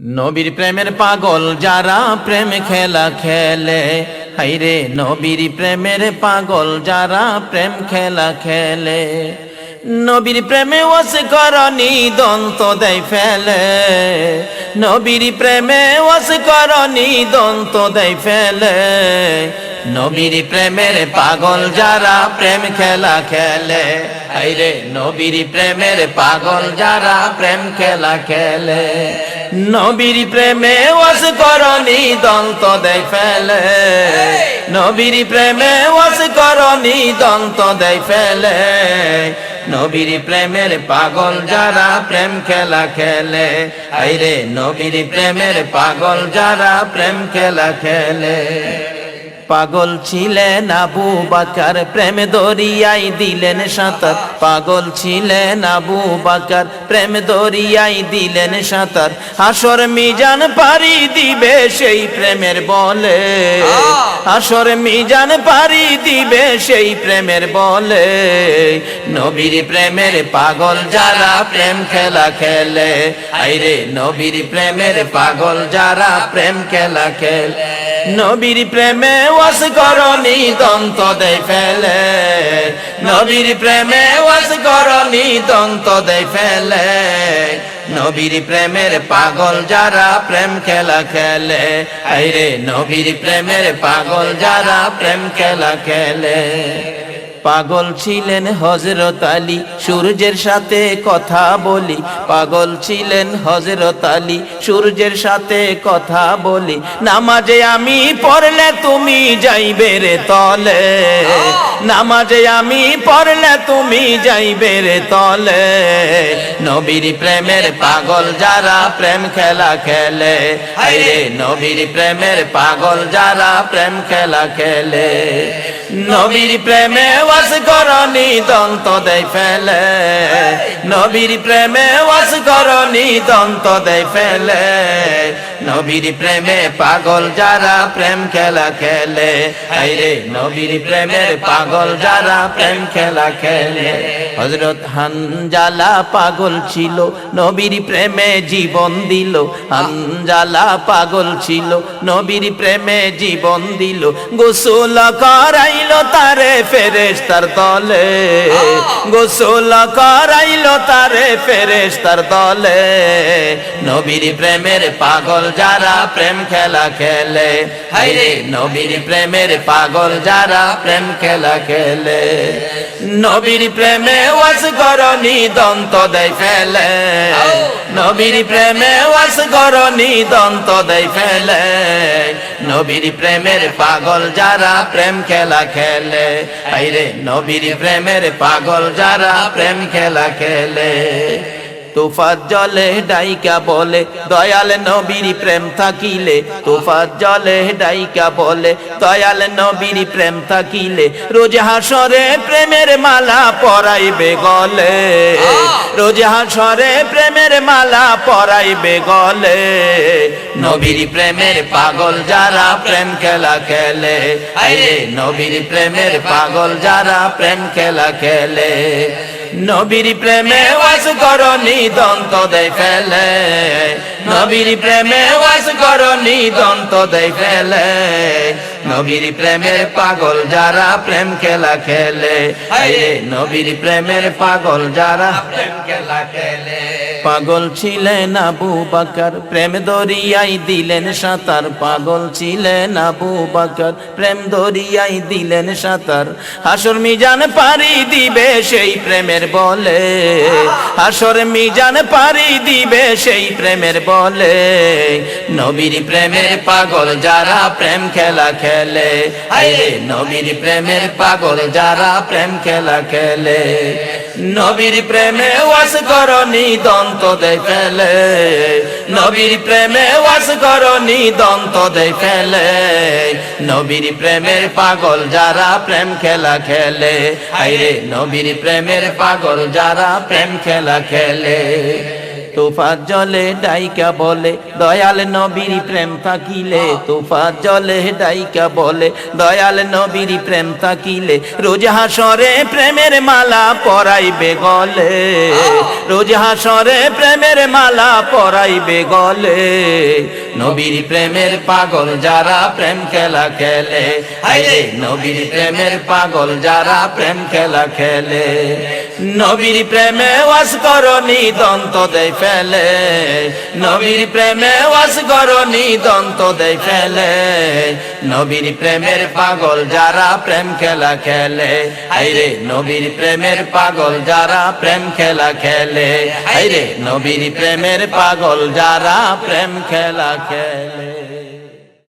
নবীর প্রেমের পাগল যারা প্রেম খেলা খেলে। হাইরে নবীর প্রেমের পাগল যারা প্রেম খেলা খেলে। নবীর প্রেমে ওয়াস করনি, দন্ত দেয় ফেলে। নবীর প্রেমে ওয়াস করনি, দন্ত দেয় ফেলে। নবীর প্রেমের পাগল যারা প্রেম খেলা খেলে। হাইরে নবীর প্রেমের পাগল যারা প্রেম খেলা খেলে। নবীর প্রেমে ওয়াজ করনি দন্ত দেয় ফেলে। নবীর প্রেমে ওয়াজ করনি দন্ত দেয় ফেলে। নবীর প্রেমের পাগল যারা প্রেম খেলা খেলে আইরে নবীর প্রেমের পাগল যারা প্রেম খেলা খেলে। পাগল ছিলেন আবু বাকার প্রেম দরিয়াই দিলেন সাঁতার। পাগল ছিলেন আবু বাকার প্রেম দরিয়াই দিলেন সাঁতার। হাসর মিজান পারি দিবে সেই প্রেমের বলে। হাসর মিজান পারি দিবে সেই প্রেমের বলে। নবীর প্রেমের পাগল যারা প্রেম খেলা খেলে আইরে নবীর প্রেমের পাগল যারা প্রেম খেলা খেলে। নবীর প্রেমে ওয়াস করনি, দন্ত দেয় ফেলে। নবীর প্রেমে ওয়াস করনি, দন্ত দেয় ফেলে। নবীর প্রেমের পাগল যারা প্রেম খেলা খেলে, আইরে নবীর প্রেমের পাগল যারা প্রেম খেলা খেলে। পাগল ছিলেন হজরত আলী। সূর্যের সাথে কথা বলি। পাগল ছিলেন হজরত আলী। সূর্যের সাথে কথা বলি। নামাজে আমি পড়লে তুমি যাইবে রে তলে। নামাজে আমি পড়লে তুমি যাইবে রে তলে। নবীর প্রেমের পাগল যারা প্রেম খেলা খেলে আরে নবীর প্রেমের পাগল যারা প্রেম খেলা খেলে। নবীর প্রেমে ওয়াস করনি, দন্ত দেয় ফেলে। নবীর প্রেমে ওয়াস করনি, দন্ত দেয় ফেলে। নবীর প্রেমে পাগল যারা প্রেম খেলা খেলে। আইরে নবীর প্রেমের পাগল যারা প্রেম খেলা খেলে। হজরত হানজালা পাগল ছিল, নবীর প্রেমে জীবন দিল। হানজালা পাগল ছিল, নবীর প্রেমে জীবন দিল। গোসল করাইল তারে ফেরেশ তার দলে। গোসল করাইল তারে ফেরেশ তার দলে। নবীর প্রেমের পাগল যারা প্রেম খেলা খেলে, হাইরে নবীর প্রেমের পাগল যারা প্রেম খেলা খেলে। নবীর প্রেমে ওয়াস করনি, দন্ত দেয় ফেলে। নবীর প্রেমে ওয়াস করনি, দন্ত দেয় ফেলে। নবীর প্রেমের পাগল যারা প্রেম খেলা খেলে আইরে নবীর প্রেমের পাগল যারা প্রেম খেলা খেলে। তুফার জলে ডাইকা বলে দয়াল নবীর প্রেম থাকিলে। তুফার জলে ডাইকা বলে দয়াল নবীর প্রেম থাকিলে। রোজ হাসরে প্রেমের মালা পরাইবে গলে। রোজ হাসরে প্রেমের মালা পরাইবে গলে। নবীর প্রেমের পাগল যারা প্রেম খেলা খেলে। আরে নবীর প্রেমের পাগল যারা প্রেম খেলা খেলে। নবীর প্রেমে ওয়াস করনি দন্ত দেয় ফেলে। নবীর প্রেমে ওয়াস করনি দন্ত দেয় ফেলে। নবীর প্রেমের পাগল যারা প্রেম খেলা খেলে নবীর প্রেমের পাগল যারা প্রেম খেলা খেলে। পাগল ছিলেন আবু বাকার, প্রেম দরিয়াই দিলেন সাঁতার। পাগল ছিলেন আবু বাকার, প্রেম দরিয়াই দিলেন সাঁতার। হাসর মিজান পারি দিবে সেই প্রেমের বলে। হাসর মিজান পারি দিবে সেই প্রেমের বলে। নবীর প্রেমের পাগল যারা প্রেম খেলা খেলে। আরে নবীর প্রেমের পাগল যারা প্রেম খেলা খেলে। নবীর প্রেমে ওয়াস করনি, দন্ত দেয় ফেলে। নবীর প্রেমে ওয়াস করনি, দন্ত দেয় ফেলে। নবীর প্রেমের পাগল যারা প্রেম খেলা খেলে। আইরে নবীর প্রেমের পাগল যারা প্রেম খেলা খেলে। তুফাত জলে ডাইকা বলে, দয়াল নবীর প্রেম থাকিলে। তুফাত জলে ডাইকা বলে, দয়াল নবীর প্রেম থাকিলে। রোজ হাসরে প্রেমের মালা পরাইবে গলে। রোজ হাসরে প্রেমের মালা পরাইবে গলে। নবীর প্রেমের পাগল যারা প্রেম খেলা খেলে নবীর প্রেমের পাগল যারা প্রেম খেলা খেলে। নবীর প্রেমে ওয়াস করনি, দন্ত দেয় ফেলে। নবীর প্রেমে ওয়াস করনি, দন্ত দেয় ফেলে। নবীর প্রেমের পাগল যারা প্রেম খেলা খেলে, আইরে নবীর প্রেমের পাগল যারা প্রেম খেলা খেলে, আইরে নবীর প্রেমের পাগল যারা প্রেম খেলা খেলে।